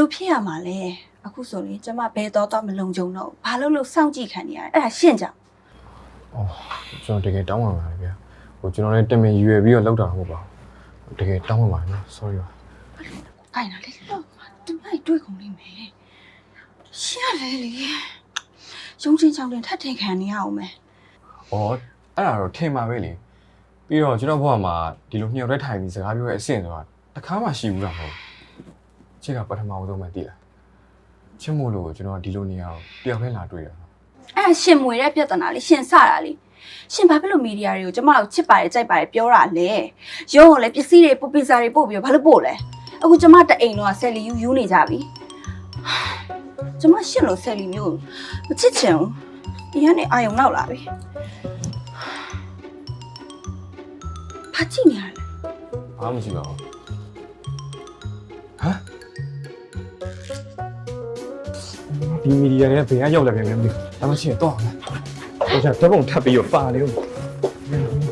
လို့ဖြစ်ရမှာလဲအခုဆိုရင်ကျမဘယ်တော့တော့မလုံခြုံတော့ဘူးဘာလို့လို့စောင့်ကြည့်ခံနေရလဲအဲ့ဒါရှင့်ကြောင့်အော်ကျွန်တော်တကယ်တောင်းပန်ပါတယ်ဗျာဟိုကျွန်တော်လည်းတင်မင်ရွယ်ပြီးတော့လောက်တာမဟုတ်ပါဘူးတကယ်တောင်းပန်ပါတယ်နော် sorry ပါကိုင်လာလေတော့သူလိုက်တွေ့ကုန်လိမ့်မယ်ရှင့်ရလေလေရုံချင်းချောင်းတင်ထပ်ထင်ခံနေရအောင်မယ်။အော်အဲ့ဒါတော့ထင်ပါပဲလေ။ပြီးတော့ကျွန်တော်ဘဝမှာဒီလိုညှော်တဲ့ထိုင်ပြီးစကားပြောတဲ့အဆင့်ဆိုတာတစ်ခါမှရှိဘူးလားမဟုတ်ဘူး။ ချစ်ကပထမဆုံးပဲတည်လား။ချစ်မို့လို့ကျွန်တော်ဒီလိုနေရာကိုတယောက်တည်းလာတွေ့တာအဲ့ဒါရှင်မွေတဲ့ပြဿနာလေးရှင်စတာလေးရှင်ဘာဖြစ်လို့မီဒီယာတွေကိုကျမတို့ချစ်ပါတယ်ကြိုက်ပါတယ်ပြောတာလဲရုံးကိုလည်းပစ္စည်းတွေပို့ပစ္စည်းတွေပို့ပြီးတော့ဘာလို့ပို့လဲအခုကျမတအိမ်တော့ဆယ်လီယူယူနေကြပြီကျမရှင်လို့ဆယ်လီမျိုးမချစ်ချင်ဘူးဒီကနေအာယုံနောက်လာပြီဘာကြည့်နေရလဲ။ဘာမှမရှိပါဘူး။ ဒီမီဒီယာတွေကဘယ်ကရောက်လာပြန်လဲမသိဘူး။ဒါမှရှိရင်တော့လား။ဟိုကျဓာတ်ပုံထပ်ပြီးတော့ပါလေဦး။